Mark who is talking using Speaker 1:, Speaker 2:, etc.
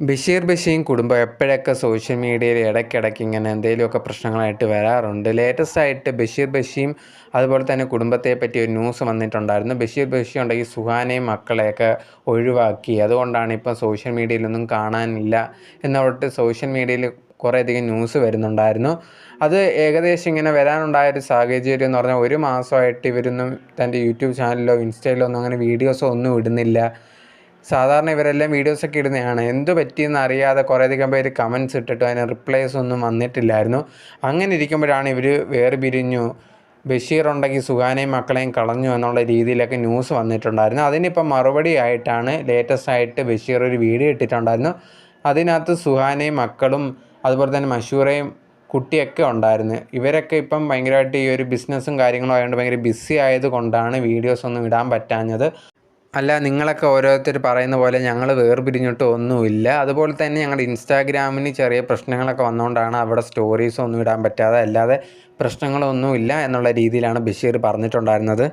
Speaker 1: ബഷീർ ബഷീം കുടുംബം എപ്പോഴൊക്കെ സോഷ്യൽ മീഡിയയിൽ ഇടയ്ക്കിടയ്ക്ക് ഇങ്ങനെ എന്തെങ്കിലുമൊക്കെ പ്രശ്നങ്ങളായിട്ട് വരാറുണ്ട്? ലേറ്റസ്റ്റ് ആയിട്ട് ബഷീർ ബഷീം അതുപോലെ തന്നെ കുടുംബത്തെ പറ്റി ഒരു ന്യൂസ് വന്നിട്ടുണ്ടായിരുന്നു. ബഷീർ ബഷീം ഉണ്ടെങ്കിൽ സുഹാനെയും മക്കളെയൊക്കെ ഒഴിവാക്കി. അതുകൊണ്ടാണ് ഇപ്പം സോഷ്യൽ മീഡിയയിലൊന്നും കാണാനില്ല എന്നോട്ട് സോഷ്യൽ മീഡിയയിൽ കുറേയധികം ന്യൂസ് വരുന്നുണ്ടായിരുന്നു. അത് ഏകദേശം ഇങ്ങനെ വരാനുണ്ടായൊരു സാഹചര്യം എന്ന് പറഞ്ഞാൽ ഒരു മാസമായിട്ട് ഇവരൊന്നും തന്റെ യൂട്യൂബ് ചാനലിലോ ഇൻസ്റ്റയിലോ ഒന്നും അങ്ങനെ വീഡിയോസോ ഒന്നും ഇടുന്നില്ല. സാധാരണ ഇവരെല്ലാം വീഡിയോസൊക്കെ ഇടുന്നതാണ്. എന്ത് പറ്റിയെന്ന് അറിയാതെ കുറേയധികം പേര് കമൻസ് ഇട്ടിട്ട് അതിന് റിപ്ലൈസ് ഒന്നും വന്നിട്ടില്ലായിരുന്നു. അങ്ങനെ ഇരിക്കുമ്പോഴാണ് ഇവർ വേർപിരിഞ്ഞു. ബഷീർ ഉണ്ടെങ്കിൽ സുഖാനേയും മക്കളെയും കളഞ്ഞു എന്നുള്ള രീതിയിലൊക്കെ ന്യൂസ് വന്നിട്ടുണ്ടായിരുന്നു. അതിനിപ്പം മറുപടി ആയിട്ടാണ് ലേറ്റസ്റ്റ് ആയിട്ട് ബഷീർ ഒരു വീഡിയോ ഇട്ടിട്ടുണ്ടായിരുന്നു. അതിനകത്ത് സുഹാനെയും മക്കളും അതുപോലെ തന്നെ മഷൂറയും കുട്ടിയൊക്കെ ഉണ്ടായിരുന്നു. ഇവരൊക്കെ ഇപ്പം ഭയങ്കരമായിട്ട് ഈ ഒരു ബിസിനസ്സും കാര്യങ്ങളും ആയതുകൊണ്ട് ഭയങ്കര ബിസി ആയതുകൊണ്ടാണ് വീഡിയോസ് ഒന്നും ഇടാൻ പറ്റാഞ്ഞത്. അല്ല നിങ്ങളൊക്കെ ഓരോരുത്തർ പറയുന്ന പോലെ ഞങ്ങൾ വേർപിരിഞ്ഞിട്ട് ഒന്നുമില്ല. അതുപോലെ തന്നെ ഞങ്ങളുടെ ഇൻസ്റ്റാഗ്രാമിന് ചെറിയ പ്രശ്നങ്ങളൊക്കെ വന്നുകൊണ്ടാണ് അവിടെ സ്റ്റോറീസ് ഒന്നും ഇടാൻ പറ്റാതെ അല്ലാതെ പ്രശ്നങ്ങളൊന്നുമില്ല എന്നുള്ള രീതിയിലാണ് ബഷീർ പറഞ്ഞിട്ടുണ്ടായിരുന്നത്.